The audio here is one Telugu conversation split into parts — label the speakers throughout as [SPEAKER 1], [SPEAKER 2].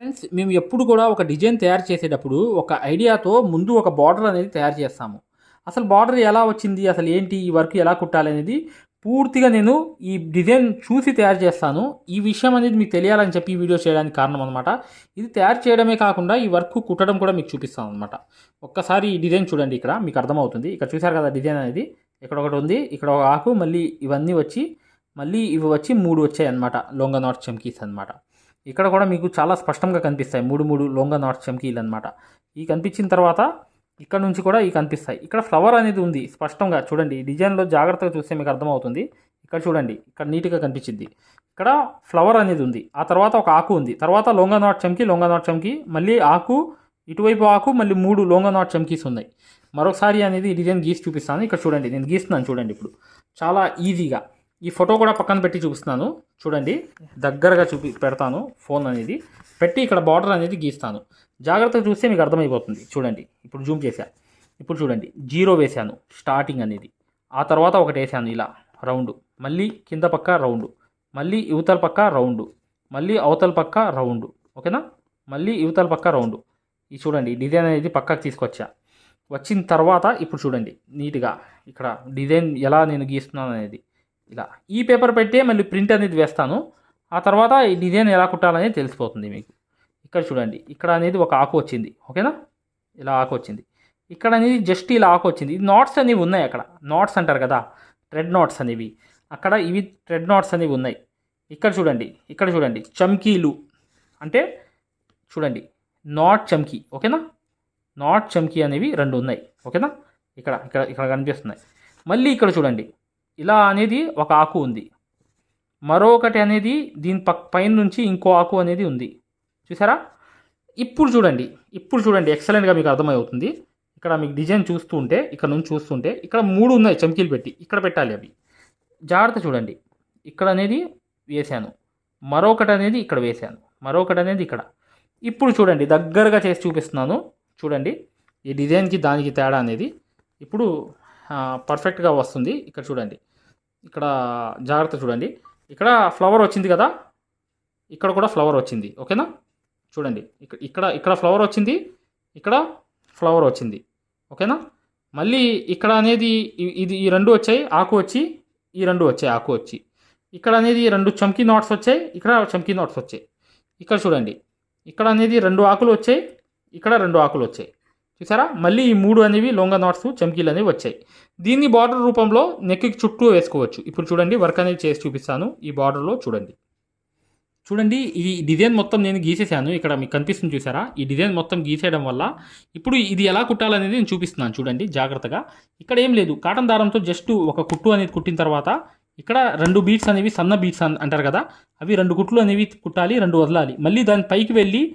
[SPEAKER 1] ఫ్రెండ్స్ మేము ఎప్పుడు కూడా ఒక డిజైన్ తయారు చేసేటప్పుడు ఒక ఐడియాతో ముందు ఒక బార్డర్ అనేది తయారు చేస్తాము. అసలు బార్డర్ ఎలా వచ్చింది? అసలు ఏంటి? ఈ వర్క్ ఎలా కుట్టాలి అనేది పూర్తిగా నేను ఈ డిజైన్ చూసి తయారు చేస్తాను. ఈ విషయం అనేది మీకు తెలియాలని చెప్పి ఈ వీడియో చేయడానికి కారణం అనమాట ఇది తయారు చేయడమే కాకుండా ఈ వర్క్ కుట్టడం కూడా మీకు చూపిస్తాను అనమాట ఒక్కసారి ఈ డిజైన్ చూడండి ఇక్కడ మీకు అర్థమవుతుంది. ఇక్కడ చూసారు కదా డిజైన్ అనేది? ఇక్కడ ఒకటి ఉంది ఇక్కడ ఒక ఆకు మళ్ళీ ఇవన్నీ వచ్చి మళ్ళీ ఇవి వచ్చి మూడు వచ్చాయి అనమాట లొంగ నాట్ చమ్కీస్ అనమాట ఇక్కడ కూడా మీకు చాలా స్పష్టంగా కనిపిస్తాయి. మూడు మూడు లొంగ నాట్ చమ్కీలు అనమాట ఈ కనిపించిన తర్వాత ఇక్కడ నుంచి కూడా ఈ కనిపిస్తాయి. ఇక్కడ ఫ్లవర్ అనేది ఉంది స్పష్టంగా చూడండి. ఈ డిజైన్లో జాగ్రత్తగా చూస్తే మీకు అర్థమవుతుంది. ఇక్కడ చూడండి. ఇక్కడ నీట్గా కనిపించింది. ఇక్కడ ఫ్లవర్ అనేది ఉంది. ఆ తర్వాత ఒక ఆకు ఉంది. తర్వాత లొంగ నాట్ చమ్కి లొంగ నాట్ చమ్కి మళ్ళీ ఆకు ఇటువైపు ఆకు మళ్ళీ మూడు లొంగ నాట్ చమ్కీస్ ఉన్నాయి. మరొకసారి అనేది ఈ డిజైన్ గీసి చూపిస్తాను. ఇక్కడ చూడండి. నేను గీస్తున్నాను చూడండి ఇప్పుడు. చాలా ఈజీగా. ఈ ఫోటో కూడా పక్కన పెట్టి చూపిస్తున్నాను. చూడండి దగ్గరగా చూపి పెడతాను ఫోన్ అనేది. పెట్టి ఇక్కడ బార్డర్ అనేది గీస్తాను. జాగ్రత్తగా చూస్తే మీకు అర్థమైపోతుంది. చూడండి ఇప్పుడు జూమ్ చేశా. ఇప్పుడు చూడండి జీరో వేశాను స్టార్టింగ్ అనేది. ఆ తర్వాత ఒకటి వేసాను ఇలా రౌండ్. మళ్ళీ కింద పక్క రౌండ్. మళ్ళీ యువతల పక్క రౌండ్. మళ్ళీ అవతల పక్క రౌండ్. ఓకేనా? మళ్ళీ యువతల పక్క రౌండ్. ఇది చూడండి డిజైన్ అనేది పక్కకు తీసుకొచ్చా. వచ్చిన తర్వాత ఇప్పుడు చూడండి నీట్గా ఇక్కడ డిజైన్ ఎలా నేను గీస్తున్నాను అనేది. ఇలా ఈ పేపర్ పెట్టే మళ్ళీ ప్రింట్ అనేది వేస్తాను. ఆ తర్వాత ఈ డిజైన్ ఎలా కుట్టాలనేది తెలిసిపోతుంది మీకు. ఇక్కడ చూడండి ఇక్కడ అనేది ఒక ఆకు వచ్చింది. ఓకేనా? ఇలా ఆకు వచ్చింది. ఇక్కడ అనేది జస్ట్ ఇలా ఆకు వచ్చింది. ఇది నాట్స్ అనేవి ఉన్నాయి అక్కడ. నాట్స్ అంటారు కదా ట్రెడ్ నాట్స్ అనేవి. అక్కడ ఇవి ట్రెడ్ నాట్స్ అనేవి ఉన్నాయి. ఇక్కడ చూడండి ఇక్కడ చూడండి చమ్కీలు. అంటే చూడండి నాట్ చమ్కీ. ఓకేనా? నాట్ చమ్కీ అనేవి రెండు ఉన్నాయి. ఓకేనా? ఇక్కడ ఇక్కడ ఇక్కడ కనిపిస్తున్నాయి. మళ్ళీ ఇక్కడ చూడండి ఇలా అనేది ఒక ఆకు ఉంది. మరొకటి అనేది దీని పక్ పైన నుంచి ఇంకో ఆకు అనేది ఉంది. చూసారా? ఇప్పుడు చూడండి. ఇప్పుడు చూడండి. ఎక్సలెంట్గా మీకు అర్థమవుతుంది. ఇక్కడ మీకు డిజైన్ చూస్తూ ఉంటే ఇక్కడ నుంచి చూస్తుంటే ఇక్కడ మూడు ఉన్నాయి చమ్కీలు పెట్టి. ఇక్కడ పెట్టాలి అవి. జాగ్రత్త చూడండి. ఇక్కడ అనేది వేశాను. మరొకటి అనేది ఇక్కడ వేశాను. మరొకటి అనేది ఇక్కడ. ఇప్పుడు చూడండి. దగ్గరగా చేసి చూపిస్తున్నాను. చూడండి. ఈ డిజైన్కి దానికి తేడా అనేది. ఇప్పుడు పర్ఫెక్ట్గా వస్తుంది. ఇక్కడ చూడండి. ఇక్కడ జాగ్రత్త చూడండి. ఇక్కడ ఫ్లవర్ వచ్చింది కదా? ఇక్కడ కూడా ఫ్లవర్ వచ్చింది. ఓకేనా చూడండి. ఇక్కడ ఇక్కడ ఇక్కడ ఫ్లవర్ వచ్చింది. ఇక్కడ ఫ్లవర్ వచ్చింది. ఓకేనా మళ్ళీ ఇక్కడ అనేది ఇది ఈ రెండు వచ్చాయి. ఆకు వచ్చి ఈ రెండు వచ్చాయి. ఆకు వచ్చి. ఇక్కడ అనేది రెండు చమ్కీ నాట్స్ వచ్చాయి. ఇక్కడ చమ్కీ నాట్స్ వచ్చాయి. ఇక్కడ చూడండి. ఇక్కడ అనేది రెండు ఆకులు వచ్చాయి. ఇక్కడ రెండు ఆకులు వచ్చాయి. చూసారా? మళ్ళీ ఈ మూడు అనేవి లొంగ నాట్స్ చమ్కీలు అనేవి వచ్చాయి. దీన్ని బార్డర్ రూపంలో నెక్కి చుట్టూ వేసుకోవచ్చు. ఇప్పుడు చూడండి వర్క్ అనేది చేసి చూపిస్తాను. ఈ బార్డర్లో చూడండి. చూడండి ఈ డిజైన్ మొత్తం నేను గీసేసాను ఇక్కడ మీకు కనిపిస్తుంది చూసారా? ఈ డిజైన్ మొత్తం గీసేయడం వల్ల ఇప్పుడు ఇది ఎలా కుట్టాలనేది నేను చూపిస్తున్నాను. చూడండి జాగ్రత్తగా. ఇక్కడ ఏం లేదు. కాటన్ దారంతో జస్ట్ ఒక కుట్టు అనేది కుట్టిన తర్వాత ఇక్కడ రెండు బీట్స్ అనేవి సన్న బీట్స్ అన్- అంటారు కదా? అవి రెండు కుట్లు అనేవి కుట్టాలి రెండు వదలాలి. మళ్ళీ దాని పైకి వెళ్ళి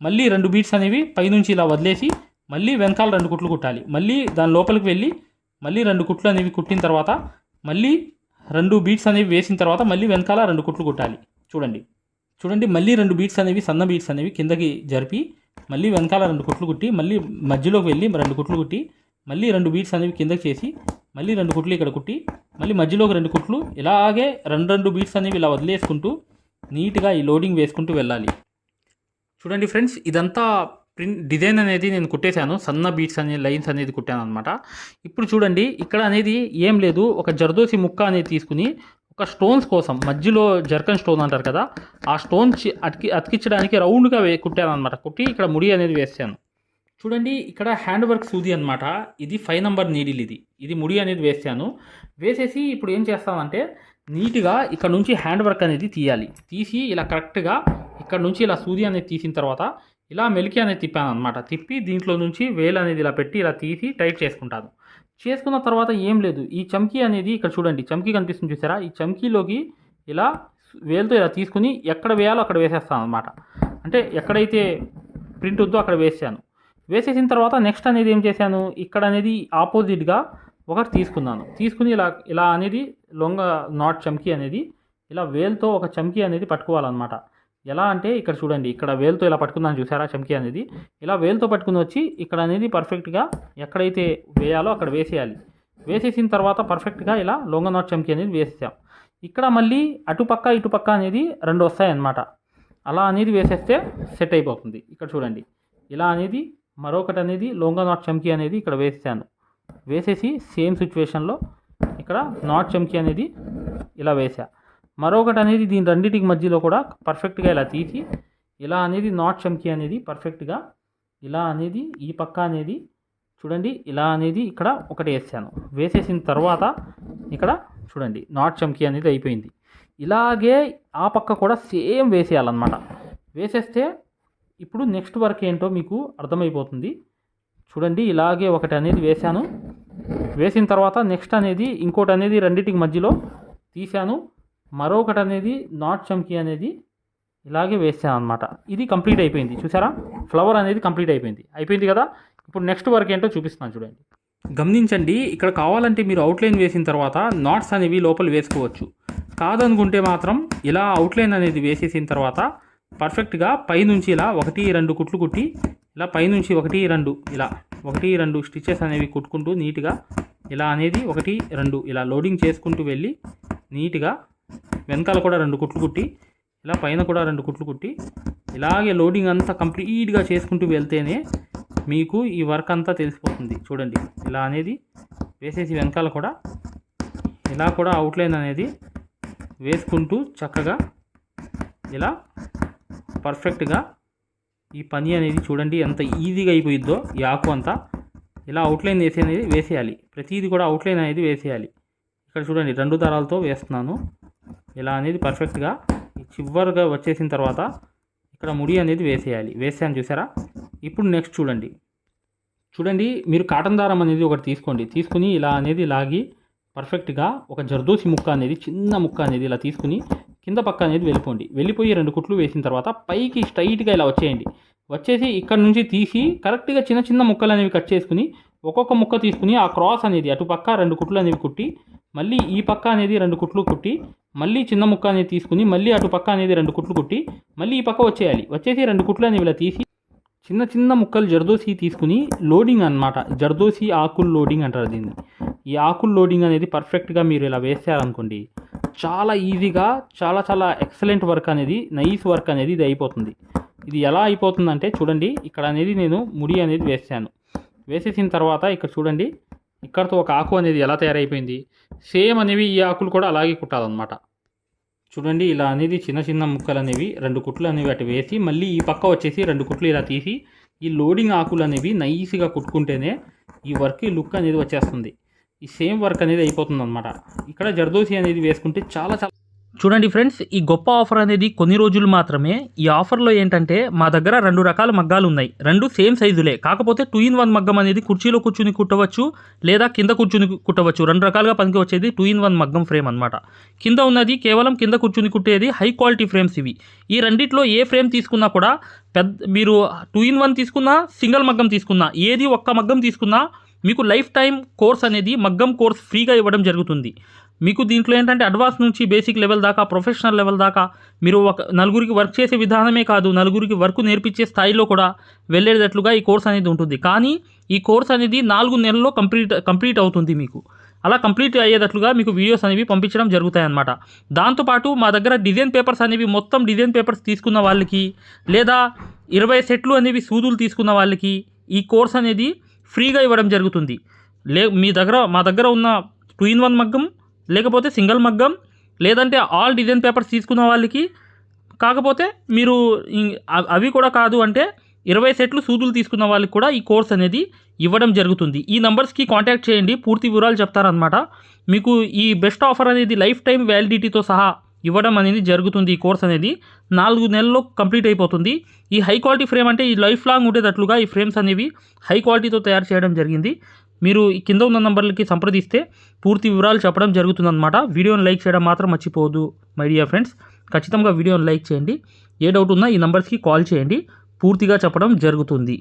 [SPEAKER 1] మళ్ళీ రెండు బీట్స్ అనేవి పైనుంచి ఇలా వదిలేసి మళ్ళీ వెనకాల రెండు కుట్లు కుట్టాలి. మళ్ళీ దాని లోపలికి వెళ్ళి మళ్ళీ రెండు కుట్లు అనేవి కుట్టిన తర్వాత మళ్ళీ రెండు బీట్స్ అనేవి వేసిన తర్వాత మళ్ళీ వెనకాల రెండు కుట్లు కుట్టాలి. చూడండి. చూడండి మళ్ళీ రెండు బీట్స్ అనేవి సన్న బీట్స్ అనేవి కిందకి జరిపి మళ్ళీ వెనకాల రెండు కుట్లు కుట్టి మళ్ళీ మధ్యలోకి వెళ్ళి రెండు కుట్లు కుట్టి మళ్ళీ రెండు బీట్స్ అనేవి కిందకి చేసి మళ్ళీ రెండు కుట్లు ఇక్కడ కుట్టి మళ్ళీ మధ్యలోకి రెండు కుట్లు ఇలాగే రెండు రెండు బీట్స్ అనేవి ఇలా వదిలేసుకుంటూ నీట్గా ఈ లోడింగ్ వేసుకుంటూ వెళ్ళాలి. చూడండి ఫ్రెండ్స్ ఇదంతా ప్రింట్ డిజైన్ అనేది నేను కుట్టేశాను. సన్న బీట్స్ అనే లైన్స్ అనేది కుట్టాను అనమాట ఇప్పుడు చూడండి ఇక్కడ అనేది ఏం లేదు. ఒక జర్దోసి ముక్క అనేది తీసుకుని ఒక స్టోన్స్ కోసం మధ్యలో జర్కన్ స్టోన్ అంటారు కదా ఆ స్టోన్ అతికి అతికించడానికి రౌండ్గా వే కుట్టాను అనమాట కుట్టి ఇక్కడ ముడి అనేది వేసాను. చూడండి ఇక్కడ హ్యాండ్ వర్క్ సూది అనమాట ఇది ఫైవ్ నెంబర్ నీడిల్ ఇది. ఇది ముడి అనేది వేసాను. వేసేసి ఇప్పుడు ఏం చేస్తామంటే నీట్గా ఇక్కడ నుంచి హ్యాండ్ వర్క్ అనేది తీయాలి. తీసి ఇలా కరెక్ట్గా ఇక్కడ నుంచి ఇలా సూది అనేది తీసిన తర్వాత ఇలా మెలికి అనేది తిప్పాను అనమాట తిప్పి దీంట్లో నుంచి వేలు అనేది ఇలా పెట్టి ఇలా తీసి టైట్ చేసుకుంటాను. చేసుకున్న తర్వాత ఏం లేదు. ఈ చమ్కీ అనేది ఇక్కడ చూడండి. చమ్కీ కనిపిస్తుంది చూసారా? ఈ చమ్కీలోకి ఇలా వేలుతో ఇలా తీసుకుని ఎక్కడ వేయాలో అక్కడ వేసేస్తాను అనమాట అంటే ఎక్కడైతే ప్రింట్ ఉందో అక్కడ వేసాను. వేసేసిన తర్వాత నెక్స్ట్ అనేది ఏం చేశాను? ఇక్కడ అనేది ఆపోజిట్గా ఒకటి తీసుకున్నాను. తీసుకుని ఇలా ఇలా అనేది లొంగ నాట్ చమ్కీ అనేది ఇలా వేల్తో ఒక చమ్కీ అనేది పట్టుకోవాలన్నమాట. ఎలా అంటే ఇక్కడ చూడండి ఇక్కడ వేల్తో ఇలా పట్టుకున్నాను చూసారా చమ్కీ అనేది? ఇలా వేల్తో పట్టుకుని వచ్చి ఇక్కడ అనేది పర్ఫెక్ట్గా ఎక్కడైతే వేయాలో అక్కడ వేసేయాలి. వేసేసిన తర్వాత పర్ఫెక్ట్గా ఇలా లొంగ నాట్ చమ్కీ అనేది వేసేసాం. ఇక్కడ మళ్ళీ అటుపక్క ఇటుపక్క అనేది రెండు వస్తాయి అన్నమాట అలా అనేది వేసేస్తే సెట్ అయిపోతుంది. ఇక్కడ చూడండి ఇలా అనేది మరొకటి అనేది లొంగ నాట్ చమ్కీ అనేది ఇక్కడ వేసేసాను. వేసేసి సేమ్ సిచ్యువేషన్లో ఇక్కడ నాట్ చెంచి అనేది ఇలా వేసా మరొకటి అనేది దీని రెండింటికి మధ్యలో కూడా పర్ఫెక్ట్గా ఇలా తీసి ఇలా అనేది నాట్ చమ్కీ అనేది పర్ఫెక్ట్గా ఇలా అనేది ఈ పక్క అనేది చూడండి ఇలా అనేది ఇక్కడ ఒకటి వేసాను వేసేసిన తర్వాత ఇక్కడ చూడండి నాట్ చెంకి అనేది అయిపోయింది. ఇలాగే ఆ పక్క కూడా సేమ్ వేసేయాలన్నమాట. వేసేస్తే ఇప్పుడు నెక్స్ట్ వర్క్ ఏంటో మీకు అర్థమైపోతుంది. చూడండి ఇలాగే ఒకటి అనేది వేశాను. వేసిన తర్వాత నెక్స్ట్ అనేది ఇంకోటి అనేది రెండింటికి మధ్యలో తీశాను. మరొకటి అనేది నాట్ చమ్కీ అనేది ఇలాగే వేసాను అనమాట ఇది కంప్లీట్ అయిపోయింది. చూసారా? ఫ్లవర్ అనేది కంప్లీట్ అయిపోయింది. అయిపోయింది కదా? ఇప్పుడు నెక్స్ట్ వర్క్ ఏంటో చూపిస్తున్నాను చూడండి. గమనించండి ఇక్కడ కావాలంటే మీరు అవుట్లైన్ వేసిన తర్వాత నాట్స్ అనేవి లోపల వేసుకోవచ్చు. కాదనుకుంటే మాత్రం ఇలా అవుట్లైన్ అనేది వేసేసిన తర్వాత పర్ఫెక్ట్గా పైనుంచి ఇలా ఒకటి రెండు కుట్లు కుట్టి ఇలా పైనుంచి ఒకటి రెండు ఇలా ఒకటి రెండు స్టిచెస్ అనేవి కుట్టుకుంటూ నీట్గా ఇలా అనేది ఒకటి రెండు ఇలా లోడింగ్ చేసుకుంటూ వెళ్ళి నీట్గా వెనకాల కూడా రెండు కుట్లు కుట్టి ఇలా పైన కూడా రెండు కుట్లు కుట్టి ఇలాగే లోడింగ్ అంతా కంప్లీట్గా చేసుకుంటూ వెళ్తేనే మీకు ఈ వర్క్ అంతా తెలిసిపోతుంది. చూడండి ఇలా అనేది వేసేసి వెనకాల కూడా ఇలా కూడా అవుట్లైన్ అనేది వేసుకుంటూ చక్కగా ఇలా పర్ఫెక్ట్గా ఈ పని అనేది చూడండి ఎంత ఈజీగా అయిపోయిద్దో ఈ ఆకు అంతా. ఇలా అవుట్లైన్ వేసి అనేది వేసేయాలి. ప్రతిదీ కూడా అవుట్లైన్ అనేది వేసేయాలి. ఇక్కడ చూడండి రెండు దారాలతో వేస్తున్నాను. ఇలా అనేది పర్ఫెక్ట్గా చివరిగా వచ్చేసిన తర్వాత ఇక్కడ ముడి అనేది వేసేయాలి. వేసాను చూసారా? ఇప్పుడు నెక్స్ట్ చూడండి. చూడండి మీరు కాటన్ దారం అనేది ఒకటి తీసుకోండి. తీసుకుని ఇలా అనేది లాగి పర్ఫెక్ట్గా ఒక జర్దోసి ముక్క అనేది చిన్న ముక్క అనేది ఇలా తీసుకుని కింద పక్క అనేది వెళ్ళిపోండి. వెళ్ళిపోయి రెండు కుట్లు వేసిన తర్వాత పైకి స్ట్రైట్గా ఇలా వచ్చేయండి. వచ్చేసి ఇక్కడ నుంచి తీసి కరెక్ట్గా చిన్న చిన్న ముక్కలు అనేవి కట్ చేసుకుని ఒక్కొక్క ముక్క తీసుకుని ఆ క్రాస్ అనేది అటు పక్క రెండు కుట్లు అనేవి కుట్టి మళ్ళీ ఈ పక్క అనేది రెండు కుట్లు కుట్టి మళ్ళీ చిన్న ముక్క అనేది తీసుకుని మళ్ళీ అటు పక్క అనేది రెండు కుట్లు కుట్టి మళ్ళీ ఈ పక్క వచ్చేయాలి. వచ్చేసి రెండు కుట్లు అనేవి ఇలా తీసి చిన్న చిన్న ముక్కలు జర్దోసి తీసుకుని లోడింగ్ అన్నమాట. జర్దోసి ఆకులు లోడింగ్ అంటారు దీన్ని. ఈ ఆకులు లోడింగ్ అనేది పర్ఫెక్ట్గా మీరు ఇలా వేసారనుకోండి చాలా ఈజీగా చాలా చాలా ఎక్సలెంట్ వర్క్ అనేది నైస్ వర్క్ అనేది ఇది అయిపోతుంది. ఇది ఎలా అయిపోతుందంటే చూడండి ఇక్కడ అనేది నేను ముడి అనేది వేసాను. వేసేసిన తర్వాత ఇక్కడ చూడండి ఇక్కడతో ఒక ఆకు అనేది ఎలా తయారైపోయింది? సేమ్ అనేవి ఈ ఆకులు కూడా అలాగే కుట్టాలన్నమాట. చూడండి ఇలా అనేది చిన్న చిన్న ముక్కలు అనేవి రెండు కుట్లు అనేవి అటు వేసి మళ్ళీ ఈ పక్క వచ్చేసి రెండు కుట్లు ఇలా తీసి ఈ లోడింగ్ ఆకులు అనేవి నైస్గా కుట్టుకుంటేనే ఈ వర్క్ లుక్ అనేది వచ్చేస్తుంది. ఈ సేమ్ వర్క్ అనేది అయిపోతుంది అనమాట ఇక్కడ జర్దోసి అనేది వేసుకుంటే చాలా చాలా
[SPEAKER 2] చూడండి ఫ్రెండ్స్ ఈ గొప్ప ఆఫర్ అనేది కొన్ని రోజులు మాత్రమే. ఈ ఆఫర్లో ఏంటంటే మా దగ్గర రెండు రకాల మగ్గాలు ఉన్నాయి. రెండు సేమ్ సైజులే. కాకపోతే టూ ఇన్ వన్ మగ్గం అనేది కుర్చీలో కూర్చుని కుట్టవచ్చు లేదా కింద కూర్చుని కుట్టవచ్చు. రెండు రకాలుగా పనికి వచ్చేది టూ ఇన్ వన్ మగ్గం ఫ్రేమ్ అనమాట కింద ఉన్నది కేవలం కింద కూర్చుని కుట్టేది హై క్వాలిటీ ఫ్రేమ్స్ ఇవి. ఈ రెండిట్లో ఏ ఫ్రేమ్ తీసుకున్నా కూడా పెద్ద మీరు టూ ఇన్ వన్ తీసుకున్నా సింగిల్ మగ్గం తీసుకున్నా ఏది ఒక్క మగ్గం తీసుకున్నా మీకు లైఫ్ టైం కోర్స్ అనేది మగ్గం కోర్స్ ఫ్రీగా ఇవ్వడం జరుగుతుంది. మీకు దీంట్లో ఏంటంటే అడ్వాన్స్ నుంచి బేసిక్ లెవెల్ దాకా ప్రొఫెషనల్ లెవెల్ దాకా మీరు ఒక నలుగురికి వర్క్ చేసే విధానమే కాదు నలుగురికి వర్క్ నేర్పించే స్థాయిలో కూడా వెళ్ళేటట్లుగా ఈ కోర్స్ అనేది ఉంటుంది. కానీ ఈ కోర్స్ అనేది నాలుగు నెలల్లో కంప్లీట్ కంప్లీట్ అవుతుంది మీకు. అలా కంప్లీట్ అయ్యేటట్లుగా మీకు వీడియోస్ అనేవి పంపించడం జరుగుతాయన్నమాట. దాంతోపాటు మా దగ్గర డిజైన్ పేపర్స్ అనేవి మొత్తం డిజైన్ పేపర్స్ తీసుకున్న వాళ్ళకి లేదా ఇరవై సెట్లు అనేవి సూదులు తీసుకున్న వాళ్ళకి ఈ కోర్స్ అనేది ఫ్రీగా ఇవ్వడం జరుగుతుంది. లే మీ దగ్గర మా దగ్గర ఉన్న టూ ఇన్ వన్ మగ్గం లేకపోతే సింగిల్ మగ్గం లేదంటే ఆల్ డిజైన్ పేపర్స్ తీసుకున్న వాళ్ళకి కాకపోతే మీరు అవి కూడా కాదు అంటే
[SPEAKER 1] ఇరవై సెట్లు సూదులు తీసుకున్న వాళ్ళకి కూడా ఈ కోర్స్ అనేది ఇవ్వడం జరుగుతుంది. ఈ నంబర్స్కి కాంటాక్ట్ చేయండి పూర్తి వివరాలు చెప్తారనమాట మీకు ఈ బెస్ట్ ఆఫర్ అనేది లైఫ్ టైం వ్యాలిడిటీతో సహా ఇవ్వడం అనేది జరుగుతుంది ఈ కోర్స్ అనేది. నాలుగు నెలల్లో కంప్లీట్ అయిపోతుంది. ఈ హై క్వాలిటీ ఫ్రేమ్ అంటే ఈ లైఫ్ లాంగ్ ఉండేటట్లుగా ఈ ఫ్రేమ్స్ అనేవి హై క్వాలిటీతో తయారు చేయడం జరిగింది. మీరు ఈ కింద ఉన్న నంబర్లకి సంప్రదిస్తే పూర్తి వివరాలు చెప్పడం జరుగుతుందన్నమాట. వీడియోని లైక్ చేయడం మాత్రం మర్చిపోవద్దు మై డియర్ ఫ్రెండ్స్. ఖచ్చితంగా వీడియోని లైక్ చేయండి. ఏ డౌట్ ఉన్నా ఈ నెంబర్స్కి కాల్ చేయండి. పూర్తిగా చెప్పడం జరుగుతుంది.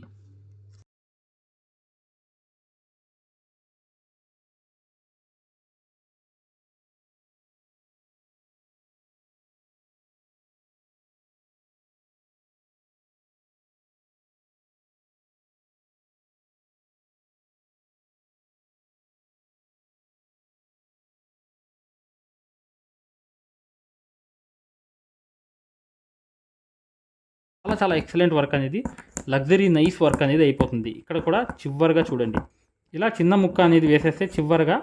[SPEAKER 1] చాలా ఎక్సలెంట్ వర్క్ అనేది లగ్జరీ నైస్ వర్క్ అనేది అయిపోతుంది. ఇక్కడ కూడా చివరిగా చూడండి. ఇలా చిన్న ముక్క అనేది వేసేస్తే చివరిగా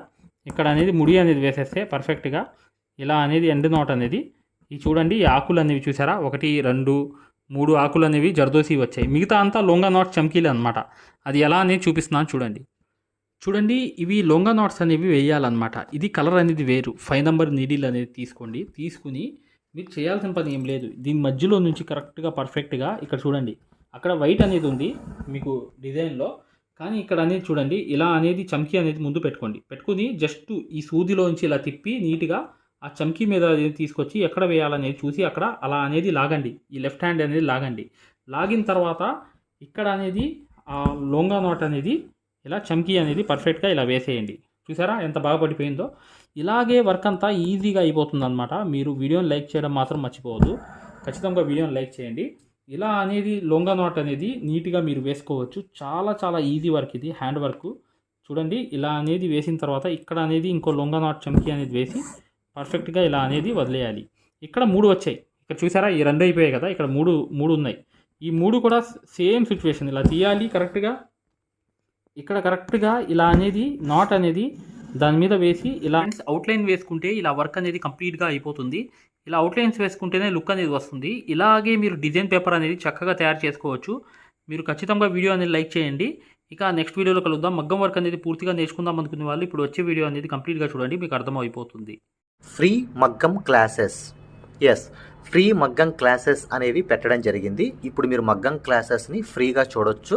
[SPEAKER 1] ఇక్కడ అనేది ముడి అనేది వేసేస్తే పర్ఫెక్ట్గా ఇలా అనేది ఎండ్ నోట్ అనేది. ఈ చూడండి ఈ ఆకులు అనేవి చూసారా? ఒకటి రెండు మూడు ఆకులు అనేవి జర్దోసి వచ్చాయి. మిగతా అంతా లొంగ నాట్ చమ్కీలు అనమాట అది ఎలా అనేది చూపిస్తున్నాను చూడండి. చూడండి ఇవి లొంగ నాట్స్ అనేవి వేయాలన్నమాట. ఇది కలర్ అనేది వేరు. ఫైవ్ నెంబర్ నీడిల్ అనేది తీసుకోండి. తీసుకుని మీరు చేయాల్సిన పని ఏం లేదు. దీని మధ్యలో నుంచి కరెక్ట్గా పర్ఫెక్ట్గా ఇక్కడ చూడండి. అక్కడ వైట్ అనేది ఉంది మీకు డిజైన్లో. కానీ ఇక్కడ అనేది చూడండి ఇలా అనేది చమ్కీ అనేది ముందు పెట్టుకోండి. పెట్టుకుని జస్ట్ ఈ సూదిలోంచి ఇలా తిప్పి నీట్గా ఆ చమ్కీ మీద తీసుకొచ్చి ఎక్కడ వేయాలనేది చూసి అక్కడ అలా అనేది లాగండి. ఈ లెఫ్ట్ హ్యాండ్ అనేది లాగండి. లాగిన తర్వాత ఇక్కడ అనేది ఆ లొంగా నోట్ అనేది ఇలా చమ్కీ అనేది పర్ఫెక్ట్గా ఇలా వేసేయండి. చూసారా ఎంత బాగా పడిపోయిందో? ఇలాగే వర్క్ అంతా ఈజీగా అయిపోతుందనమాట మీరు వీడియోని లైక్ చేయడం మాత్రం మర్చిపోవద్దు. ఖచ్చితంగా వీడియోని లైక్ చేయండి. ఇలా అనేది లొంగ నాట్ అనేది నీట్గా మీరు వేసుకోవచ్చు. చాలా చాలా ఈజీ వర్క్ ఇది హ్యాండ్ వర్క్ చూడండి ఇలా అనేది వేసిన తర్వాత ఇక్కడ అనేది ఇంకో లొంగ నాట్ చమ్కీ అనేది వేసి పర్ఫెక్ట్గా ఇలా అనేది వదిలేయాలి. ఇక్కడ మూడు వచ్చాయి. ఇక్కడ చూసారా? ఈ రెండు అయిపోయాయి కదా? ఇక్కడ మూడు మూడు ఉన్నాయి. ఈ మూడు కూడా సేమ్ సిచ్యువేషన్ ఇలా తీయాలి కరెక్ట్గా ఇక్కడ కరెక్ట్గా ఇలా అనేది నాట్ అనేది దాని మీద వేసి ఇలా అవుట్లైన్ వేసుకుంటే ఇలా వర్క్ అనేది కంప్లీట్గా అయిపోతుంది. ఇలా అవుట్లైన్స్ వేసుకుంటేనే లుక్ అనేది వస్తుంది. ఇలాగే మీరు డిజైన్ పేపర్ అనేది చక్కగా తయారు చేసుకోవచ్చు. మీరు ఖచ్చితంగా వీడియో అనేది లైక్ చేయండి. ఇక నెక్స్ట్ వీడియోలో కలుద్దాం. మగ్గం వర్క్ అనేది పూర్తిగా నేర్చుకుందాం అనుకునే వాళ్ళు ఇప్పుడు వచ్చే వీడియో అనేది కంప్లీట్గా చూడండి. మీకు అర్థమైపోతుంది.
[SPEAKER 3] ఫ్రీ మగ్గం క్లాసెస్ ఎస్ ఫ్రీ మగ్గం క్లాసెస్ అనేవి పెట్టడం జరిగింది. ఇప్పుడు మీరు మగ్గం క్లాసెస్ని ఫ్రీగా చూడొచ్చు.